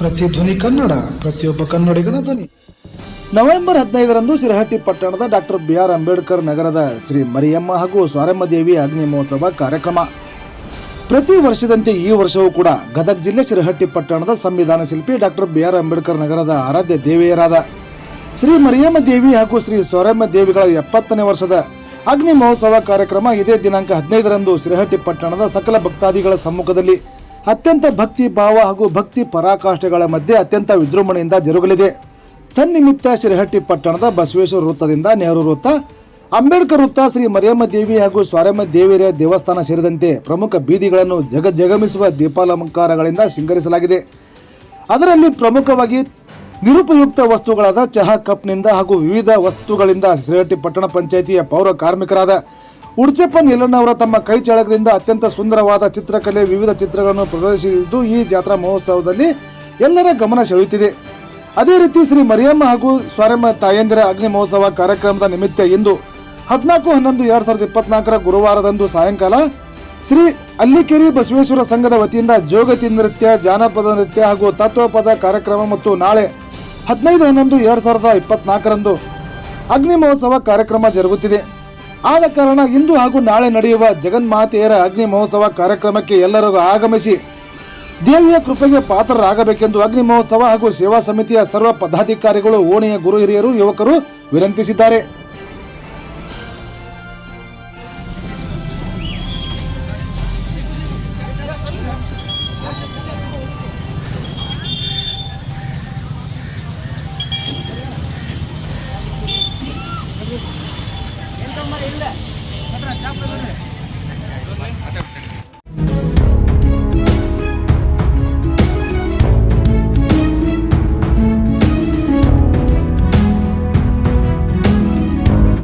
ಪ್ರತಿಧ್ವನಿ ಕನ್ನಡ, ಪ್ರತಿಯೊಬ್ಬ ಕನ್ನಡಿಗನ ಧ್ವನಿ. ನವೆಂಬರ್ ಹದಿನೈದರಂದು ಸಿರಹಟ್ಟಿ ಪಟ್ಟಣದ ಡಾಕ್ಟರ್ ಬಿ ಆರ್ ಅಂಬೇಡ್ಕರ್ ನಗರದ ಶ್ರೀ ಮರಿಯಮ್ಮ ಹಾಗೂ ಸ್ವಾರಮ್ಮ ದೇವಿ ಅಗ್ನಿ ಮಹೋತ್ಸವ ಕಾರ್ಯಕ್ರಮ. ಪ್ರತಿ ವರ್ಷದಂತೆ ಈ ವರ್ಷವೂ ಕೂಡ ಗದಗ ಜಿಲ್ಲೆ ಸಿರಹಟ್ಟಿ ಪಟ್ಟಣದ ಸಂವಿಧಾನ ಶಿಲ್ಪಿ ಡಾಕ್ಟರ್ ಬಿ ಆರ್ ಅಂಬೇಡ್ಕರ್ ನಗರದ ಆರಾಧ್ಯ ದೇವಿಯರಾದ ಶ್ರೀ ಮರಿಯಮ್ಮ ದೇವಿ ಹಾಗೂ ಶ್ರೀ ಸ್ವರಮ್ಮ ದೇವಿಗಳ ಎಪ್ಪತ್ತನೇ ವರ್ಷದ ಅಗ್ನಿ ಮಹೋತ್ಸವ ಕಾರ್ಯಕ್ರಮ ಇದೇ ದಿನಾಂಕ ಹದಿನೈದರಂದು ಸಿರಹಟ್ಟಿ ಪಟ್ಟಣದ ಸಕಲ ಭಕ್ತಾದಿಗಳ ಸಮ್ಮುಖದಲ್ಲಿ ಅತ್ಯಂತ ಭಕ್ತಿ ಭಾವ ಹಾಗೂ ಭಕ್ತಿ ಪರಾಕಾಷ್ಠೆಗಳ ಮಧ್ಯೆ ಅತ್ಯಂತ ವಿಜೃಂಭಣೆಯಿಂದ ಜರುಗಲಿದೆ. ತನ್ನಿಮಿತ್ತ ಶ್ರೀಹಟ್ಟಿ ಪಟ್ಟಣದ ಬಸವೇಶ್ವರ ವೃತ್ತದಿಂದ ನೆಹರು ವೃತ್ತ, ಅಂಬೇಡ್ಕರ್ ವೃತ್ತ ಶ್ರೀ ಮರಿಯಮ್ಮ ದೇವಿ ಹಾಗೂ ಸ್ವಾರಮ್ಮ ದೇವಿಯ ದೇವಸ್ಥಾನ ಸೇರಿದಂತೆ ಪ್ರಮುಖ ಬೀದಿಗಳನ್ನು ಜಗ ಜಗಮಿಸುವ ದೀಪಾಲಂಕಾರಗಳಿಂದ ಶೃಂಗರಿಸಲಾಗಿದೆ. ಅದರಲ್ಲಿ ಪ್ರಮುಖವಾಗಿ ನಿರುಪಯುಕ್ತ ವಸ್ತುಗಳಾದ ಚಹಾ ಕಪ್ನಿಂದ ಹಾಗೂ ವಿವಿಧ ವಸ್ತುಗಳಿಂದ ಶ್ರೀಹಟ್ಟಿ ಪಟ್ಟಣ ಪಂಚಾಯಿತಿಯ ಪೌರ ಕಾರ್ಮಿಕರಾದ ಉಡ್ಚಪ್ಪ ನೀಲಣ್ಣವರ ತಮ್ಮ ಕೈ ಚಳಕದಿಂದ ಅತ್ಯಂತ ಸುಂದರವಾದ ಚಿತ್ರಕಲೆ ವಿವಿಧ ಚಿತ್ರಗಳನ್ನು ಪ್ರದರ್ಶಿಸಿದ್ದು ಈ ಜಾತ್ರಾ ಮಹೋತ್ಸವದಲ್ಲಿ ಎಲ್ಲರ ಗಮನ ಸೆಳೆಯುತ್ತಿದೆ. ಅದೇ ರೀತಿ ಶ್ರೀ ಮರಿಯಮ್ಮ ಹಾಗೂ ಸ್ವಾರಮ್ಮ ತಾಯಂದಿರ ಅಗ್ನಿ ಮಹೋತ್ಸವ ಕಾರ್ಯಕ್ರಮದ ನಿಮಿತ್ತ ಇಂದು ಹದಿನಾಲ್ಕು, ಹನ್ನೊಂದು, ಎರಡ್ ಸಾವಿರದ ಇಪ್ಪತ್ನಾಲ್ಕರ ಗುರುವಾರದಂದು ಸಾಯಂಕಾಲ ಶ್ರೀ ಅಲ್ಲಿಕೇರಿ ಬಸವೇಶ್ವರ ಸಂಘದ ವತಿಯಿಂದ ಜೋಗತಿ ನೃತ್ಯ, ಜಾನಪದ ನೃತ್ಯ ಹಾಗೂ ತತ್ವಪದ ಕಾರ್ಯಕ್ರಮ ಮತ್ತು ನಾಳೆ ಹದಿನೈದು, ಹನ್ನೊಂದು, ಎರಡ್ ಸಾವಿರದ ಇಪ್ಪತ್ನಾಲ್ಕರಂದು ಅಗ್ನಿ ಮಹೋತ್ಸವ ಕಾರ್ಯಕ್ರಮ ಜರುಗುತ್ತಿದೆ. ಆದ ಕಾರಣ ಇಂದು ಹಾಗೂ ನಾಳೆ ನಡೆಯುವ ಜಗನ್ಮಾತೆಯರ ಅಗ್ನಿ ಮಹೋತ್ಸವ ಕಾರ್ಯಕ್ರಮಕ್ಕೆ ಎಲ್ಲರೂ ಆಗಮಿಸಿ ದೇವಿಯ ಕೃಪೆಗೆ ಪಾತ್ರರಾಗಬೇಕೆಂದು ಅಗ್ನಿ ಮಹೋತ್ಸವ ಹಾಗೂ ಸೇವಾ ಸಮಿತಿಯ ಸರ್ವ ಪದಾಧಿಕಾರಿಗಳು, ಓಣಿಯ ಗುರು ಹಿರಿಯರು, ಯುವಕರು ವಿನಂತಿಸಿದ್ದಾರೆ. இல்லை சாப்பிட